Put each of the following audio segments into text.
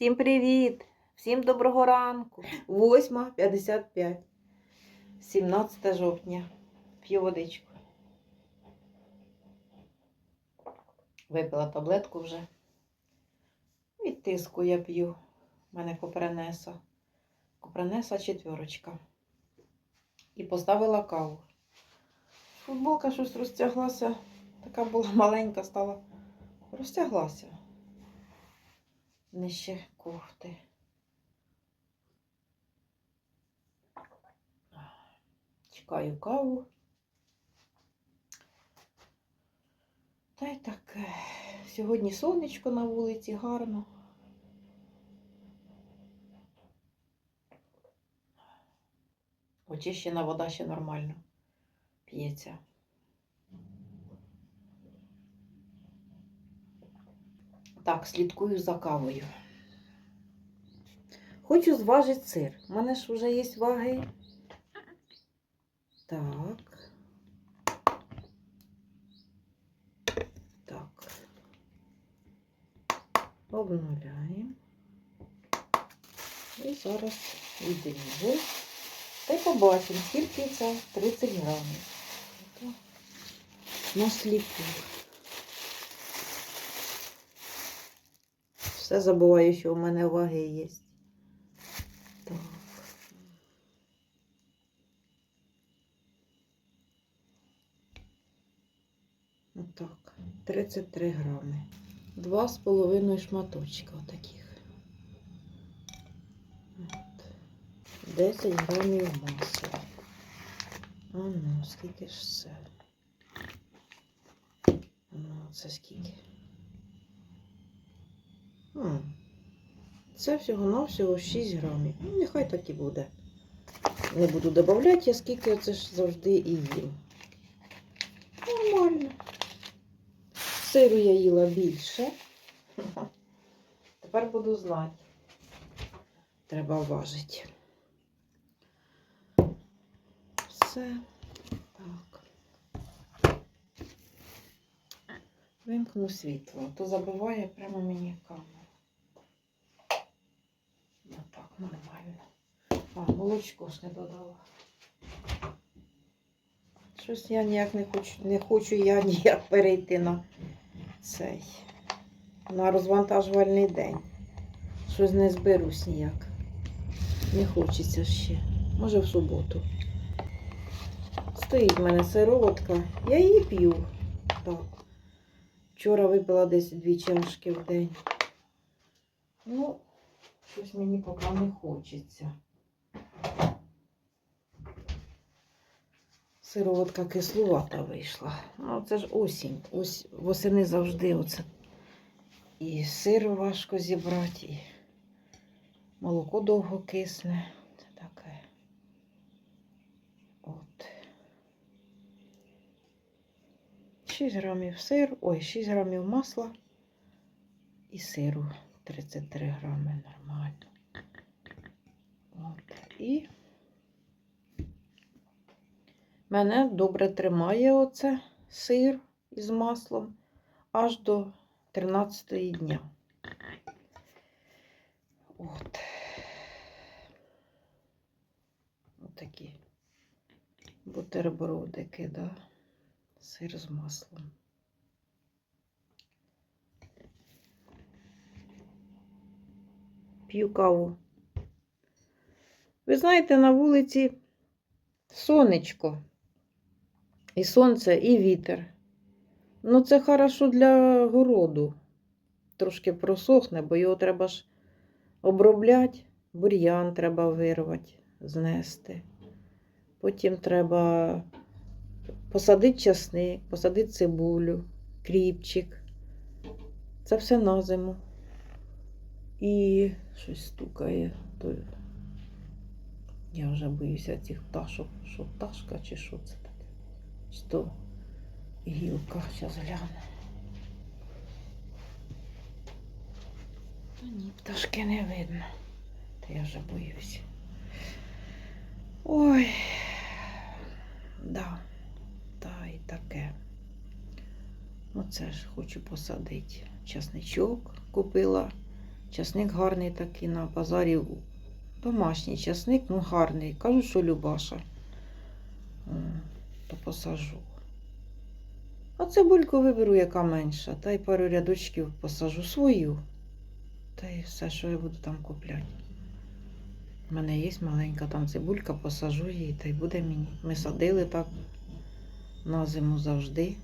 Всім привіт! Всім доброго ранку. 8.55. 17 жовтня. П'ю водичку. Випила таблетку вже. Від тиску я п'ю. У мене копренеса. Копренеса четверочка. І поставила каву. Футболка щось розтяглася. Така була маленька, стала. Розтяглася. Нижче кофти. Чекаю каву. Та й таке. Сьогодні сонечко на вулиці гарно. Очищена вода ще нормально п'ється. Так, слідкую за кавою. Хочу зважити сир. У мене ж вже є ваги. Так. Так. Обнуляємо. І зараз відріжу. Та й побачимо, скільки це 30 грамів. На сліпу. Все забуваю, що у мене ваги є. Так. Отак. 33 грами. Два з половиною шматочка отаких. От. 10 грамів масла. А ну, скільки ж це? Ну, це скільки? А, це всього-навсього 6 грамів. Ну, нехай так і буде. Не буду додавати, я скільки це ж завжди і їм. Нормально. Сиру я їла більше. Тепер буду знати. Треба важити. Все. Так. Вимкну світло, то забиває прямо мені камеру. Ну так, нормально. А, молочко ж не додала. Щось я ніяк не хочу, не хочу я ніяк перейти на цей, на розвантажувальний день. Щось не зберусь ніяк. Не хочеться ще. Може в суботу. Стоїть в мене сироватка. Я її п'ю. Так. Вчора випила десь дві чашки в день. Ну, щось мені поки не хочеться. Сироватка кислувата вийшла. Ну, це ж осінь. Ось восени завжди оце. І сир важко зібрати, і молоко довго кисне. Це таке. От. 6 грамів сиру, ой, 6 грамів масла і сиру 33 грами нормально. От. І мене добре тримає оце сир із маслом аж до 13 дня. От. Отакі бутербродики, да? Сир з маслом. П'ю каву. Ви знаєте, на вулиці сонечко. І сонце, і вітер. Ну, це хорошо для городу. Трошки просохне, бо його треба ж обробляти, бур'ян треба вирвати, знести. Потім треба посадити часник, посадити цибулю, кріпчик. Це все на зиму. І щось стукає. То я вже боюся цих пташок. Що пташка чи що це таке? Чи то гілка, зараз гляну. Ні, пташки не видно. Та я вже боюся. Ой, да, та і таке. Оце ж хочу посадити. Часничок купила Часник гарний такий на базарі. Домашній часник, ну гарний. Кажу, що Любаша. То посажу. А цибульку виберу, яка менша. Та й пару рядочків посажу свою. Та й все, що я буду там купляти. У мене є маленька там цибулька, посажу її, та й буде мені. Ми садили так на зиму завжди.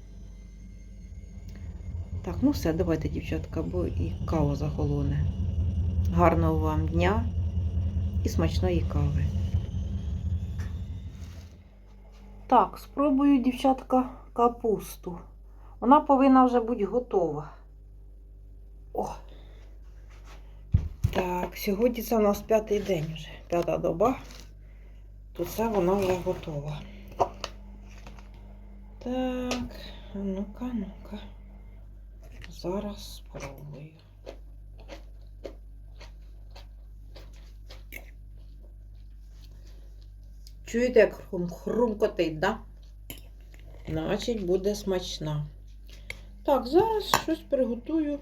Так, ну все, давайте, дівчатка, бо і кава захолоне. Гарного вам дня і смачної кави. Так, спробую, дівчатка, капусту. Вона повинна вже бути готова. О! Так, сьогодні це у нас п'ятий день вже, п'ята доба. То це вона вже готова. Так, ну-ка, ну-ка. Зараз спробую. Чуєте, як хрум, хрумкотить, да? Значить, буде смачна. Так, зараз щось приготую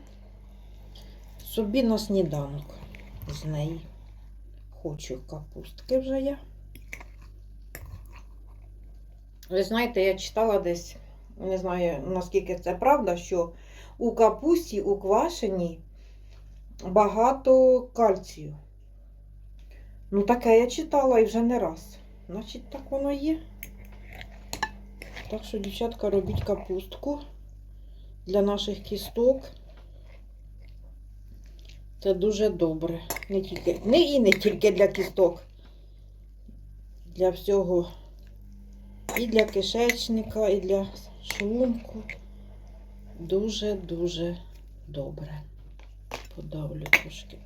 собі на сніданок з неї. Хочу капустки вже я. Ви знаєте, я читала десь, не знаю наскільки це правда, що у капусті, у квашеній багато кальцію. Ну, таке я читала і вже не раз. Значить, так воно є. Так що, дівчатка, робіть капустку для наших кісток. Це дуже добре. Не тільки, не і не тільки для кісток. Для всього. І для кишечника, і для шлунку. Дуже-дуже добре. Подавлю трошки.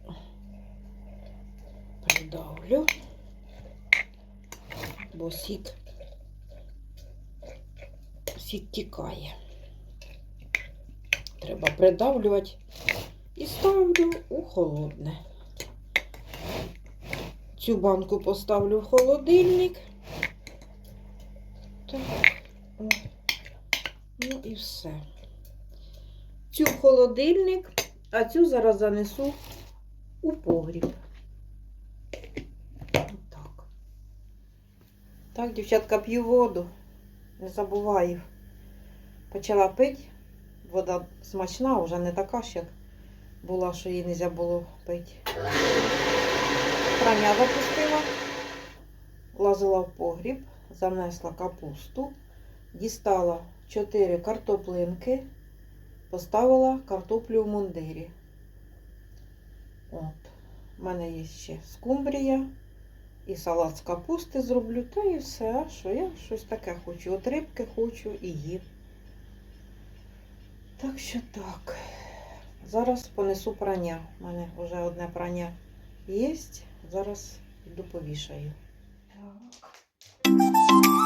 Придавлю. Бо сік, сік тікає. Треба придавлювати і ставлю у холодне. Цю банку поставлю в холодильник. Так. О. Ну і все. Цю холодильник, а цю зараз занесу у погріб. Отак. Так, дівчатка, п'ю воду. Не забуваю. Почала пити. Вода смачна, вже не така ж, як була, що її не можна було пити. Прання запустила, лазила в погріб, занесла капусту, дістала 4 картоплинки, поставила картоплю в мундирі. От. У мене є ще скумбрія і салат з капусти зроблю, та і все. Що я щось таке хочу. От рибки хочу і їм. Так що так. Зараз понесу прання. У мене вже одне прання є. Зараз йду повішаю. Так.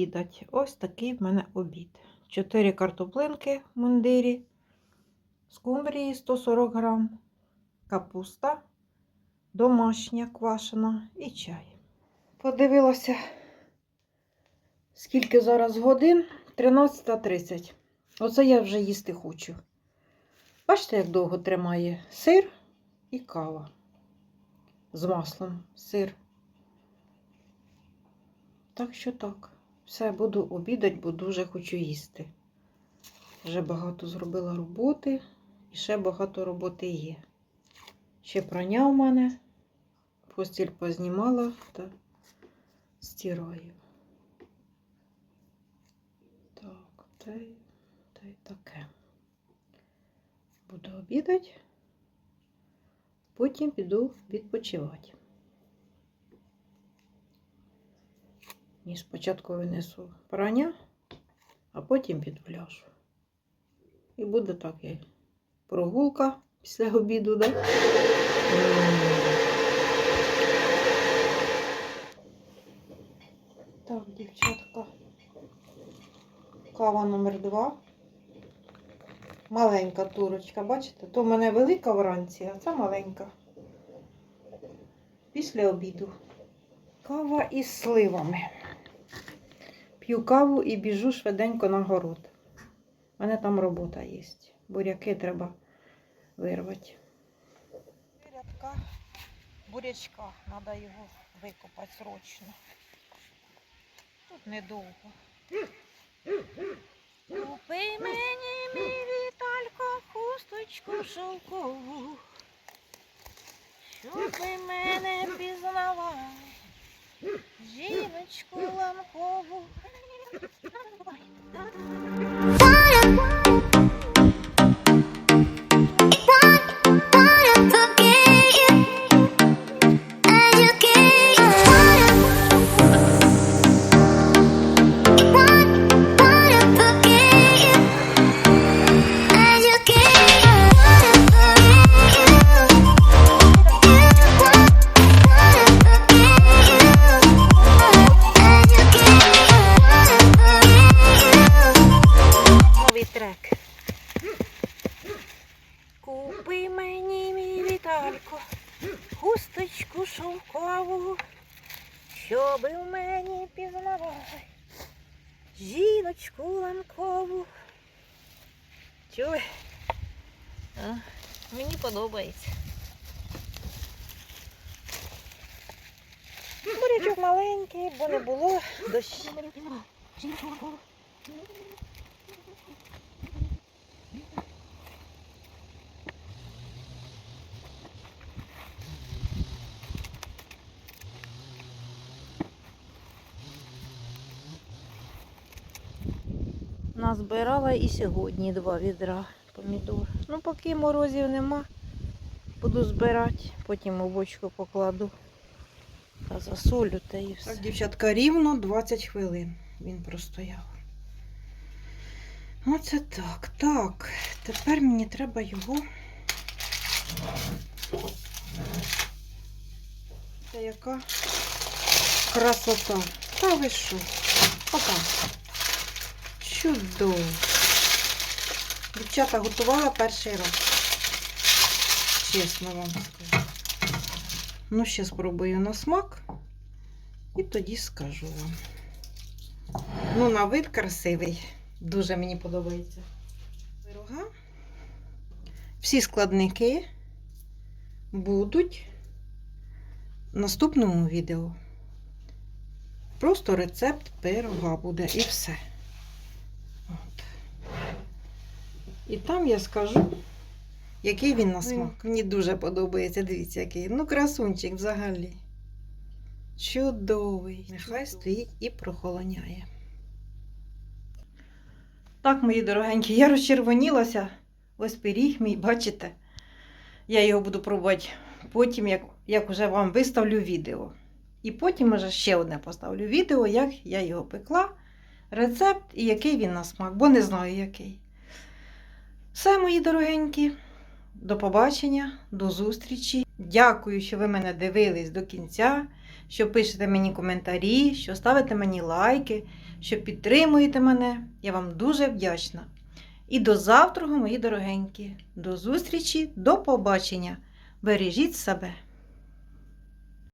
Обідати. Ось такий в мене обід. Чотири картоплинки в мундирі, скумбрії 140 грам, капуста домашня квашена і чай. Подивилася, скільки зараз годин? 13.30. Оце я вже їсти хочу. Бачите, як довго тримає сир і кава з маслом сир. Так що так. Все, буду обідати, бо дуже хочу їсти. Вже багато зробила роботи і ще багато роботи є. Ще прання в мене, постіль познімала та стираю. Так, та й, та й таке. Буду обідати, потім піду відпочивати. Ні, спочатку винесу прання, а потім підпляжу. І буде так як прогулка після обіду, да? Так, дівчатка. Кава номер два. Маленька турочка, бачите? То в мене велика вранці, а це маленька. Після обіду. Кава із сливами. П'ю каву і біжу швиденько на город. У мене там робота є. Буряки треба вирвати. Рядка бурячка, треба його викопати срочно. Тут недовго. Купи мені, мій Віталько, хусточку шовкову, щоби мене пізнавав, жіночку ламкову. Fire. Подобається. Бурячок маленький, бо не було дощу. Назбирала і сьогодні два відра помідор. Ну, поки морозів нема, буду збирати, потім у бочку покладу та засолю та і все. Так, дівчатка, рівно 20 хвилин він простояв. Оце так. Так, тепер мені треба його. Це яка красота. Та ви що? Опа. Чудово. Дівчата готувала перший раз. Чесно вам скажу. Ну, ще спробую на смак. І тоді скажу вам. Ну, на вид красивий. Дуже мені подобається. Пирога. Всі складники будуть в наступному відео. Просто рецепт пирога буде і все. От. І там я скажу, який він на смак. Мені дуже подобається. Дивіться, який. Ну, красунчик взагалі. Чудовий. Нехай стоїть і прохолоняє. Так, мої дорогенькі, я розчервонілася. Ось пиріг мій, бачите? Я його буду пробувати потім, як, як вже вам виставлю відео. І потім вже ще одне поставлю відео, як я його пекла, рецепт і який він на смак, бо не знаю який. Все, мої дорогенькі, до побачення, до зустрічі. Дякую, що ви мене дивились до кінця, що пишете мені коментарі, що ставите мені лайки, що підтримуєте мене. Я вам дуже вдячна. І до завтра, мої дорогенькі. До зустрічі, до побачення. Бережіть себе!